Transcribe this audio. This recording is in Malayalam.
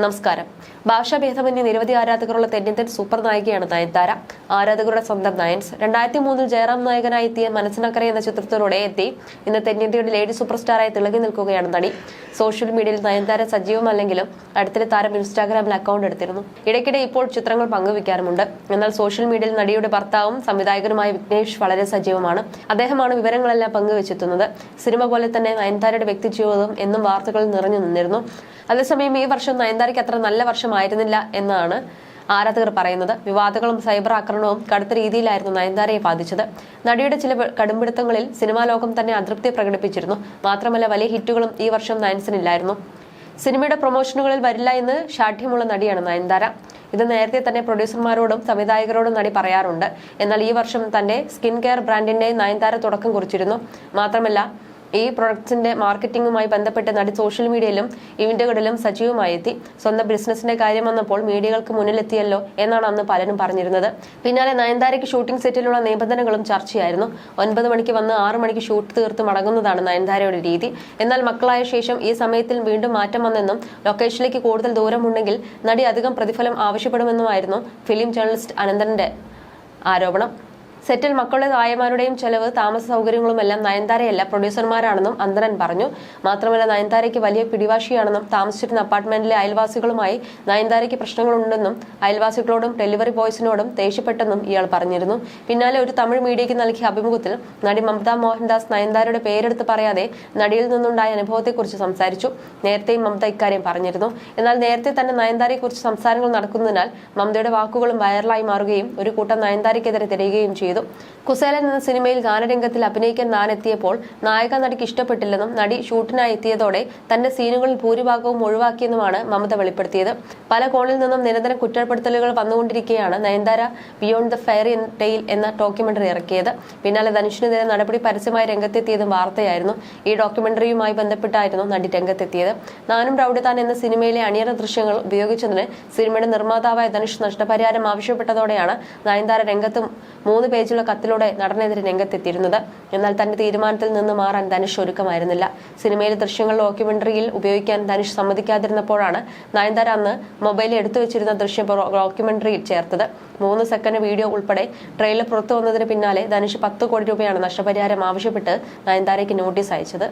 നമസ്കാരം. ഭാഷാഭേദമന്യേ നിരവധി ആരാധകരുള്ള തെന്നിന്ത്യൻ സൂപ്പർ നായികയാണ് നയൻതാര ആരാധകരുടെ സ്വന്തം നയൻസ്. രണ്ടായിരത്തി മൂന്നിൽ ജയറാം നായകനായി എത്തിയ മനസ്സിനക്കര എന്ന ചിത്രത്തിലൂടെ എത്തി. ഇന്ന് തെന്നിന്ത്യയുടെ ലേഡി സൂപ്പർ സ്റ്റാറായി തിളങ്ങി നിൽക്കുകയാണ് നടി. സോഷ്യൽ മീഡിയയിൽ നയൻതാര സജീവമല്ലെങ്കിലും അടുത്തിടെ താരം ഇൻസ്റ്റാഗ്രാമിൽ അക്കൗണ്ട് എടുത്തിരുന്നു. ഇടയ്ക്കിടെ ഇപ്പോൾ ചിത്രങ്ങൾ പങ്കുവയ്ക്കാറുമുണ്ട്. എന്നാൽ സോഷ്യൽ മീഡിയയിൽ നടിയുടെ ഭർത്താവും സംവിധായകനുമായ വിഘ്നേഷ് വളരെ സജീവമാണ്. അദ്ദേഹമാണ് വിവരങ്ങളെല്ലാം പങ്കുവച്ചെത്തുന്നത് സിനിമ പോലെ തന്നെ നയൻതാരയുടെ വ്യക്തിജീവിതവും എന്നും വാർത്തകളിൽ നിറഞ്ഞു നിന്നിരുന്നു. അതേസമയം ഈ വർഷം നയൻതാരയ്ക്ക് അത്ര നല്ല വർഷമായിരുന്നില്ല എന്നാണ് ആരാധകർ പറയുന്നത്. വിവാദങ്ങളും സൈബർ ആക്രമണവും കടുത്ത രീതിയിലായിരുന്നു നയൻതാരയെ ബാധിച്ചത്. നടിയുടെ ചില കടുംപിടുത്തങ്ങളിൽ സിനിമാ ലോകം തന്നെ അതൃപ്തി പ്രകടിപ്പിച്ചിരുന്നു. മാത്രമല്ല വലിയ ഹിറ്റുകളും ഈ വർഷം നയൻസിനില്ലായിരുന്നു. സിനിമയുടെ പ്രൊമോഷനുകളിൽ വരില്ല എന്ന് ഷാഠ്യമുള്ള നടിയാണ് നയൻതാര. ഇത് നേരത്തെ തന്നെ പ്രൊഡ്യൂസർമാരോടും സംവിധായകരോടും നടി പറയാറുണ്ട്. എന്നാൽ ഈ വർഷം തന്റെ സ്കിൻ കെയർ ബ്രാൻഡിന്റെ നയൻതാര തുടക്കം കുറിച്ചിരുന്നു. മാത്രമല്ല ഈ പ്രൊഡക്ട്സിന്റെ മാർക്കറ്റിംഗുമായി ബന്ധപ്പെട്ട് നടി സോഷ്യൽ മീഡിയയിലും ഇവന്റുകളിലും സജീവമായി എത്തി. സ്വന്തം ബിസിനസിന്റെ കാര്യം വന്നപ്പോൾ മീഡിയകൾക്ക് മുന്നിലെത്തിയല്ലോ എന്നാണ് അന്ന് പലരും പറഞ്ഞിരുന്നത്. പിന്നാലെ നയൻതാരയ്ക്ക് ഷൂട്ടിംഗ് സെറ്റിലുള്ള നിബന്ധനകളും ചർച്ചയായിരുന്നു. ഒൻപത് മണിക്ക് വന്ന് ആറു മണിക്ക് ഷൂട്ട് തീർത്ത് മടങ്ങുന്നതാണ് നയൻതാരയുടെ രീതി. എന്നാൽ മക്കളായ ശേഷം ഈ സമയത്തിൽ വീണ്ടും മാറ്റം വന്നെന്നും ലൊക്കേഷനിലേക്ക് കൂടുതൽ ദൂരമുണ്ടെങ്കിൽ നടി അധികം പ്രതിഫലം ആവശ്യപ്പെടുമെന്നുമായിരുന്നു ഫിലിം ജേർണലിസ്റ്റ് അനന്തന്റെ ആരോപണം. സെറ്റിൽ മക്കളുടെ തായമാരുടെയും ചെലവ് താമസ സൗകര്യങ്ങളുമെല്ലാം നയൻതാരയല്ല പ്രൊഡ്യൂസർമാരാണെന്നും അന്തരൻ പറഞ്ഞു. മാത്രമല്ല നയൻതാരയ്ക്ക് വലിയ പിടിവാശിയാണെന്നും താമസിച്ചിരുന്ന അപ്പാർട്ട്മെന്റിലെ അയൽവാസികളുമായി നയൻതാരയ്ക്ക് പ്രശ്നങ്ങളുണ്ടെന്നും അയൽവാസികളോടും ഡെലിവറി ബോയ്സിനോടും ദേഷ്യപ്പെട്ടെന്നും ഇയാൾ പറഞ്ഞിരുന്നു. പിന്നാലെ ഒരു തമിഴ് മീഡിയയ്ക്ക് നൽകിയ അഭിമുഖത്തിൽ നടി മമത മോഹൻദാസ് നയൻതാരയുടെ പേരെടുത്ത് പറയാതെ നടിയിൽ നിന്നുണ്ടായ അനുഭവത്തെക്കുറിച്ച് സംസാരിച്ചു. നേരത്തെയും മമത ഇക്കാര്യം പറഞ്ഞിരുന്നു. എന്നാൽ നേരത്തെ തന്നെ നയൻതാരയെക്കുറിച്ച് സംസാരങ്ങൾ നടക്കുന്നതിനാൽ മമതയുടെ വാക്കുകളും വൈറലായി മാറുകയും ഒരു കൂട്ടം നയൻതാരയ്ക്കെതിരെ തിരയുകയും ചെയ്തു. കുസേലൻ എന്ന സിനിമയിൽ ഗാനരംഗത്തിൽ അഭിനയിക്കാൻ താൻ എത്തിയപ്പോൾ നായക നടിക്ക് ഇഷ്ടപ്പെട്ടില്ലെന്നും നടി ഷൂട്ടിനായി എത്തിയതോടെ തന്റെ സീനുകളിൽ ഭൂരിഭാഗവും ഒഴിവാക്കിയെന്നുമാണ് മമത വെളിപ്പെടുത്തിയത്. പല കോണിൽ നിന്നും നിരന്തരം കുറ്റപ്പെടുത്തലുകൾ വന്നുകൊണ്ടിരിക്കെയാണ് Nayanthara beyond the fairy tale എന്ന ഡോക്യുമെന്ററി ഇറക്കിയത്. പിന്നാലെ ധനുഷിനെതിരെ നടപടി പരസ്യമായി രംഗത്തെത്തിയതും വാർത്തയായിരുന്നു. ഈ ഡോക്യുമെന്ററിയുമായി ബന്ധപ്പെട്ടായിരുന്നു നടി രംഗത്തെത്തിയത്. നാനും റൌഡിതാൻ എന്ന സിനിമയിലെ അണിയറ ദൃശ്യങ്ങൾ ഉപയോഗിച്ചതിന് സിനിമയുടെ നിർമ്മാതാവായ ധനുഷ് നഷ്ടപരിഹാരം ആവശ്യപ്പെട്ടതോടെയാണ് നയൻതാര രംഗത്തും മൂന്ന് പേജുള്ള കത്തിലൂടെ നടനെതിരെ രംഗത്തെത്തിയിരുന്നത്. എന്നാൽ തന്റെ തീരുമാനത്തിൽ നിന്ന് മാറാൻ ധനുഷ് ഒരുക്കമായിരുന്നില്ല. സിനിമയിലെ ദൃശ്യങ്ങൾ ഡോക്യുമെന്ററിയിൽ ഉപയോഗിക്കാൻ ധനുഷ് സമ്മതിക്കാതിരുന്നപ്പോഴാണ് നയൻതാര അന്ന് മൊബൈലിൽ എടുത്തു വെച്ചിരുന്ന ദൃശ്യം ഡോക്യുമെന്ററിയിൽ ചേർത്തത്. മൂന്ന് സെക്കൻഡ് വീഡിയോ ഉൾപ്പെടെ ട്രെയിലർ പുറത്തു വന്നതിന് പിന്നാലെ ധനുഷ് പത്ത് കോടി രൂപയാണ് നഷ്ടപരിഹാരം ആവശ്യപ്പെട്ട് നയൻതാരയ്ക്ക് നോട്ടീസ് അയച്ചത്.